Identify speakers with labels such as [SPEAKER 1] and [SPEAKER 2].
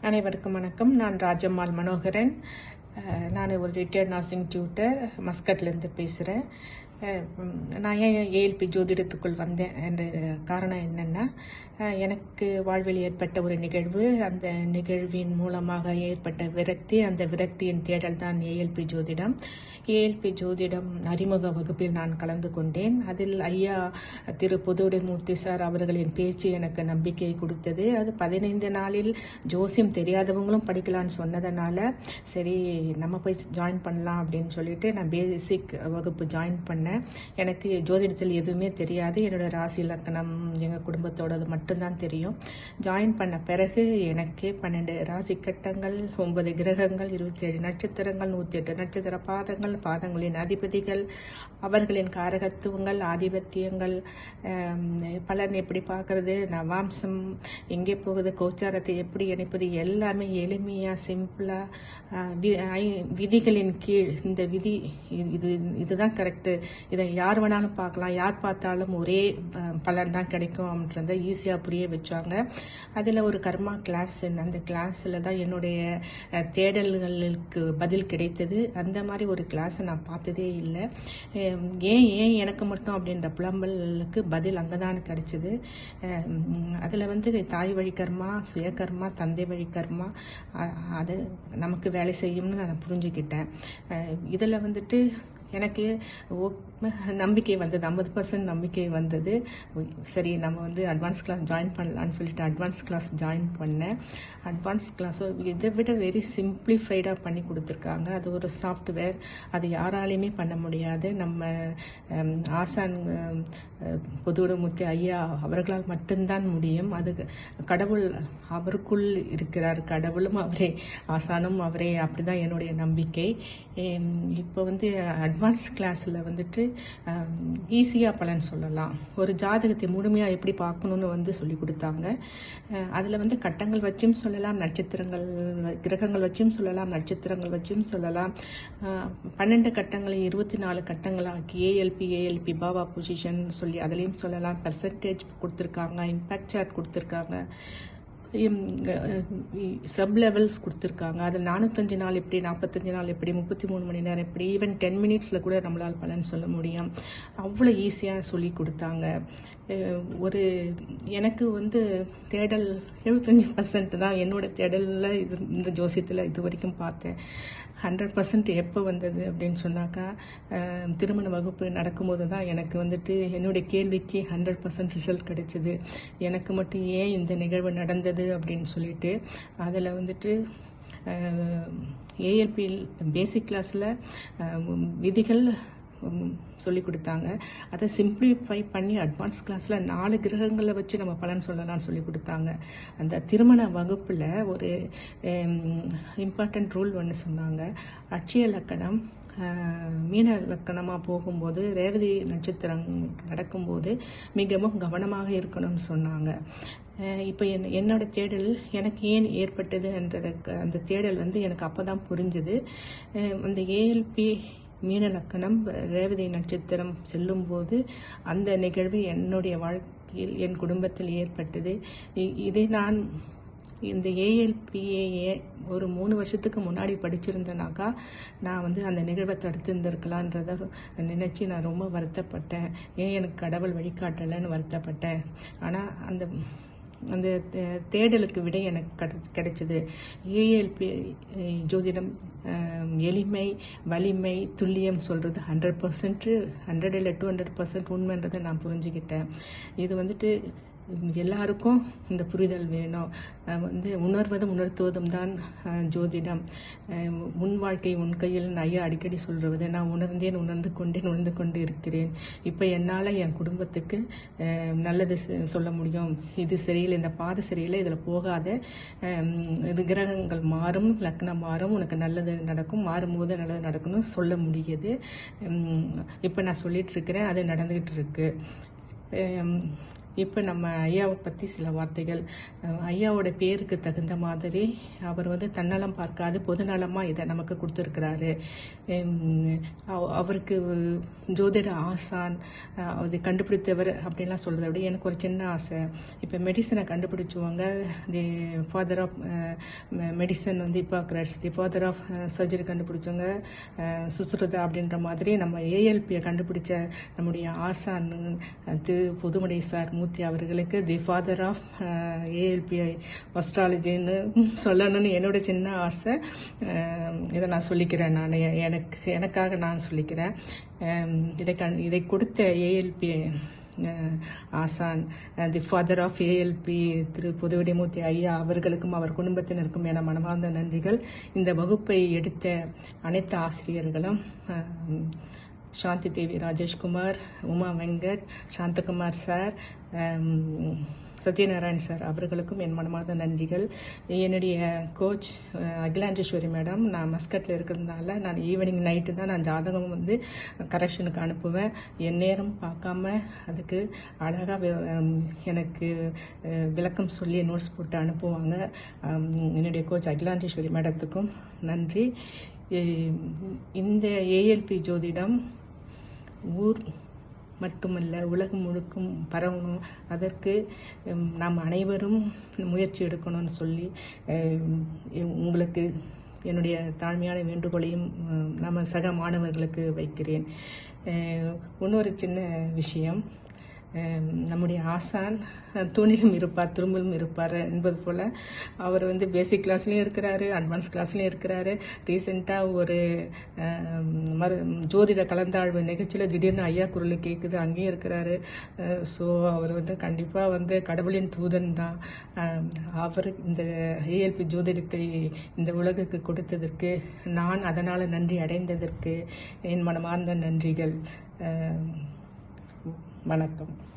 [SPEAKER 1] அனைவருக்கும் வணக்கம். நான் ராஜம்மாள் மனோகரன். நான் ஒரு ரிட்டையர்ட் நர்சிங் டியூட்டர் மஸ்கட்லேருந்து பேசுகிறேன் நான் ஏன் ஏஎல்பி ஜோதிடத்துக்குள் வந்தேன்? என்ற காரணம் என்னென்னா எனக்கு வாழ்வில் ஏற்பட்ட ஒரு நிகழ்வு அந்த நிகழ்வின் மூலமாக ஏற்பட்ட விரக்தி அந்த விரக்தியின் தேடல் தான் ஏஎல்பி ஜோதிடம். ஏஎல்பி ஜோதிடம் அறிமுக வகுப்பில் நான் கலந்து கொண்டேன். அதில் ஐயா திரு பொதுவுடைமூர்த்தி சார் அவர்களின் பேச்சு எனக்கு நம்பிக்கை கொடுத்தது. அது பதினைந்து நாளில் ஜோசியம் தெரியாதவங்களும் படிக்கலாம்னு சொன்னதுனால சரி நம்ம போய் ஜாயின் பண்ணலாம் அப்படின்னு சொல்லிட்டு நான் பேசிக் வகுப்பு ஜாயின் பண்ணேன். எனக்கு ஜோதிடத்தில் எதுவுமே தெரியாது. என்னோட ராசி லக்கணம் எங்கள் குடும்பத்தோடது மட்டும்தான் தெரியும். ஜாயின் பண்ண பிறகு எனக்கே பன்னெண்டு ராசி கட்டங்கள் ஒன்பது கிரகங்கள் இருபத்தி ஏழு நட்சத்திரங்கள் நூற்றி எட்டு நட்சத்திர பாதங்கள் பாதங்களின் அதிபதிகள் அவர்களின் காரகத்துவங்கள் ஆதிபத்தியங்கள் பலன் எப்படி பார்க்கறது நவாம்சம் எங்கே போகுது கோச்சாரத்தை எப்படி இணைப்பது எல்லாமே எளிமையாக சிம்பிளாக விதிகளின் கீழ் இந்த விதி இது- இது இதுதான் கரெக்டு இதை யார் வேணாலும் பார்க்கலாம். யார் பார்த்தாலும் ஒரே பலன் தான் கிடைக்கும் அப்படின்றத ஈஸியாக புரிய வச்சாங்க. அதில் ஒரு கர்மா கிளாஸ் அந்த கிளாஸில் தான் என்னுடைய தேடல்களுக்கு பதில் கிடைத்தது. அந்த மாதிரி ஒரு கிளாஸை நான் பார்த்ததே இல்லை. ஏன் ஏன் எனக்கு மட்டும் அப்படின்ற புலம்பலுக்கு பதில் அங்கே தான் கிடைச்சிது. அதில் வந்து தாய் வழி கர்மா சுயகர்மா தந்தை வழி கர்மா அது நமக்கு வேலை செய்யும்னு நான் புரிஞ்சுக்கிட்டேன். இதில் வந்துட்டு எனக்கு நம்பிக்கை வந்தது ஐம்பது பர்சன்ட் நம்பிக்கை வந்தது. சரி நம்ம வந்து அட்வான்ஸ் கிளாஸ் ஜாயின் பண்ணலான்னு சொல்லிட்டு அட்வான்ஸ் கிளாஸ் ஜாயின் பண்ணேன். அட்வான்ஸ் கிளாஸ் இதை விட வெரி சிம்பிளிஃபைடாக பண்ணி கொடுத்துருக்காங்க. அது ஒரு சாஃப்ட்வேர் அது யாராலையுமே பண்ண முடியாது. நம்ம ஆசான் ஹம், பொதுவுடமுத்தி ஐயா அவர்களால் மட்டும்தான் முடியும். அது கடவுள் அவருக்குள் இருக்கிறார். கடவுளும் அவரே ஆசானும் அவரே. அப்படிதான் என்னுடைய நம்பிக்கை. இப்போ வந்து அட்வான்ஸ் கிளாஸில் வந்துட்டு um, ஈஸியாக பலன் சொல்லலாம். ஒரு ஜாதகத்தை முழுமையாக எப்படி பார்க்கணுன்னு வந்து சொல்லி கொடுத்தாங்க. அதில் வந்து கட்டங்கள் வச்சும் சொல்லலாம் நட்சத்திரங்கள் கிரகங்கள் வச்சும் சொல்லலாம் நட்சத்திரங்கள் வச்சும் சொல்லலாம். பன்னெண்டு கட்டங்களை இருபத்தி நாலு கட்டங்களாக்கி ஏஎல்பி ஏஎல்பி பாபா பொசிஷன் சொல்லி அதுலேயும் சொல்லலாம். பர்சன்டேஜ் கொடுத்துருக்காங்க இம்பேக்ட் சார்ட் கொடுத்துருக்காங்க. சப் லெவல்ஸ் கொடுத்துருக்காங்க. அது நானூத்தஞ்சு நாள் எப்படி நாற்பத்தஞ்சு நாள் எப்படி முப்பத்தி மூணு மணி நேரம் எப்படி ஈவன் டென் மினிட்ஸில் கூட நம்மளால் பலன் சொல்ல முடியும். அவ்வளோ ஈஸியாக சொல்லி கொடுத்தாங்க. ஒரு எனக்கு வந்து தேடல் எழுபத்தஞ்சி பர்சன்ட் தான் என்னோட தேடலில் இது இந்த ஜோசியத்தில் இது வரைக்கும் பார்த்தேன். ஹண்ட்ரட் பர்சன்ட் எப்போ வந்தது அப்படின்னு சொன்னாக்கா திருமண வகுப்பு நடக்கும்போது தான் எனக்கு வந்துட்டு என்னுடைய கேள்விக்கு ஹண்ட்ரட் பர்சன்ட் ரிசல்ட் கிடைச்சிது. எனக்கு மட்டும் ஏன் இந்த நிகழ்வு நடந்தது அப்படின்னு சொல்லிட்டு அதில் வந்துட்டு ஏஎல்பி பேசிக் கிளாஸில் விதிகள் சொல்லி கொடுத்தாங்க. அதை சிம்பிளிஃபை பண்ணி அட்வான்ஸ் கிளாஸில் நாலு கிரகங்களை வச்சு நம்ம பலன் சொல்லலாம்னு சொல்லி கொடுத்தாங்க. அந்த திருமண வகுப்பில் ஒரு இம்பார்ட்டன்ட் ரூல் ஒன்று சொன்னாங்க. அட்சய லக்கணம் மீன லக்கணமாக போகும்போது ரேவதி நட்சத்திரம் நடக்கும்போது மிகவும் கவனமாக இருக்கணும்னு சொன்னாங்க. இப்போ என் என்னோட தேடல் எனக்கு ஏன் ஏற்பட்டது என்றத அந்த தேடல் வந்து எனக்கு அப்போ தான் புரிஞ்சுது அந்த ஏஎல்பி மீன லக்கணம் ரேவதி நட்சத்திரம் செல்லும்போது அந்த நிகழ்வு என்னுடைய வாழ்க்கையில் என் குடும்பத்தில் ஏற்பட்டது. இ- இதை நான் இந்த ஏஎல்பிஏஏ ஒரு மூணு வருஷத்துக்கு முன்னாடி படிச்சிருந்தேனாக்கா நான் வந்து அந்த நிகழ்வை தடுத்திருந்திருக்கலான்றத நினச்சி நான் ரொம்ப வருத்தப்பட்டேன். ஏன் எனக்கு கடவுள் வழிகாட்டலைன்னு வருத்தப்பட்டேன். ஆனால் அந்த அந்த தே- தேடலுக்கு விடை எனக்கு கிடை- கிடைச்சது. ஏஎல்பி ஜோதிடம் எளிமை வலிமை துல்லியம் சொல்கிறது ஹண்ட்ரட் பர்சன்ட்டு ஹண்ட்ரட் இல்லை டூ ஹண்ட்ரட் பர்சன்ட் உண்மைன்றதை நான் புரிஞ்சுக்கிட்டேன் இது வந்துட்டு எல்லாருக்கும் இந்த புரிதல் வேணும். வந்து உணர்வதும் உணர்த்துவதும் தான் ஜோதிடம். முன் உன் வாழ்க்கை உன் கையில் ஐயா அடிக்கடி சொல்றது நான் உணர்ந்தேன் உணர்ந்து கொண்டேன் உணர்ந்து கொண்டு இருக்கிறேன். இப்போ என்னால் என் குடும்பத்துக்கு நல்லது செ- சொல்ல முடியும். இது சரியில்லை இந்த பாதை சரியில்லை இதில் போகாத. இது கிரகங்கள் மாறும் லக்னம் மாறும் உனக்கு நல்லது நடக்கும் மாறும்போது நல்லது நடக்கும்னு சொல்ல முடியுது. இப்போ நான் சொல்லிட்டு இருக்கிறேன் அது நடந்துகிட்டு இருக்கு. இப்போ நம்ம ஐயாவை பற்றி சில வார்த்தைகள் ஐயாவோட பேருக்கு தகுந்த மாதிரி அவர் வந்து தன்னலம் பார்க்காது பொதுநலமாக இதை நமக்கு கொடுத்துருக்கிறாரு. அவ- அவருக்கு ஜோதிட ஆசான் அது கண்டுபிடித்தவர் அப்படின்லாம் சொல்கிறத விட எனக்கு ஒரு சின்ன ஆசை. இப்போ மெடிசனை கண்டுபிடிச்சவங்க தி ஃபாதர் ஆஃப் மெடிசன் வந்து Hippocrates the father of surgery கண்டுபிடிச்சவங்க அஹ் சுஸ்ருதா அப்படின்ற மாதிரி நம்ம ஏஎல்பியை கண்டுபிடிச்ச நம்முடைய ஆசான் அது புதுமடை சார் மூர்த்தி அவர்களுக்கு தி ஃபாதர் ஆஃப் ஏஎல்பிஐ அஸ்ட்ராலஜின்னு சொல்லணும்னு என்னோட சின்ன ஆசை. Um, இதை நான் சொல்லிக்கிறேன் நான். எனக்கு எனக்காக நான் சொல்லிக்கிறேன். Um, இதை கண் இதை கொடுத்த ஏஎல்பி uh, ஆசான் தி ஃபாதர் ஆஃப் ஏஎல்பி திரு புதுவடிமூர்த்தி ஐயா அவர்களுக்கும் அவர் குடும்பத்தினருக்கும் என மனமார்ந்த நன்றிகள். இந்த வகுப்பை எடுத்த அனைத்து ஆசிரியர்களும் um, Shanthi Devi Rajeshkumar Uma Venkat Santhakumar sir Sathyanarayan sir அவர்களுக்கும் என் மனமார்ந்த நன்றிகள். என்னுடைய கோச் uh, அகிலாண்டேஸ்வரி மேடம் நான் மஸ்கட்டில் இருக்கிறதுனால நான் ஈவினிங் நைட்டு தான் நான் ஜாதகம் வந்து கரெக்ஷனுக்கு அனுப்புவேன். என் நேரம் பார்க்காம அதுக்கு அழகாக um, எனக்கு uh, விளக்கம் சொல்லி நோட்ஸ் போட்டு அனுப்புவாங்க. Um, என்னுடைய கோச் அகிலாண்டேஸ்வரி மேடத்துக்கும் நன்றி. இந்த ஏஎல்பி ஜோதிடம் ஊர் மட்டுமல்ல உலகம் முழுக்கும் பரவணும். அதற்கு நாம் அனைவரும் முயற்சி எடுக்கணும்னு சொல்லி உங்களுக்கு என்னுடைய தாழ்மையான வேண்டுகோளையும் நம்ம சக மாணவர்களுக்கு வைக்கிறேன். இன்னொரு சின்ன விஷயம். நம்முடைய ஆசான் துணிலும் இருப்பார் துரும்பிலும் இருப்பார் என்பது போல் அவர் வந்து பேசிக் கிளாஸ்லேயும் இருக்கிறாரு அட்வான்ஸ் கிளாஸ்லேயும் இருக்கிறாரு. ரீசெண்டாக ஒரு மறு ஜோதிட கலந்தாழ்வு நிகழ்ச்சியில் திடீர்னு ஐயா குரல் கேட்குது அங்கேயும் இருக்கிறாரு. ஸோ அவர் வந்து கண்டிப்பாக வந்து கடவுளின் தூதன் தான். அவர் இந்த ஏஎல்பி ஜோதிடத்தை இந்த உலகுக்கு கொடுத்ததற்கு நான் அதனால் நன்றி அடைந்ததற்கு என் மனமார்ந்த நன்றிகள். வணக்கம்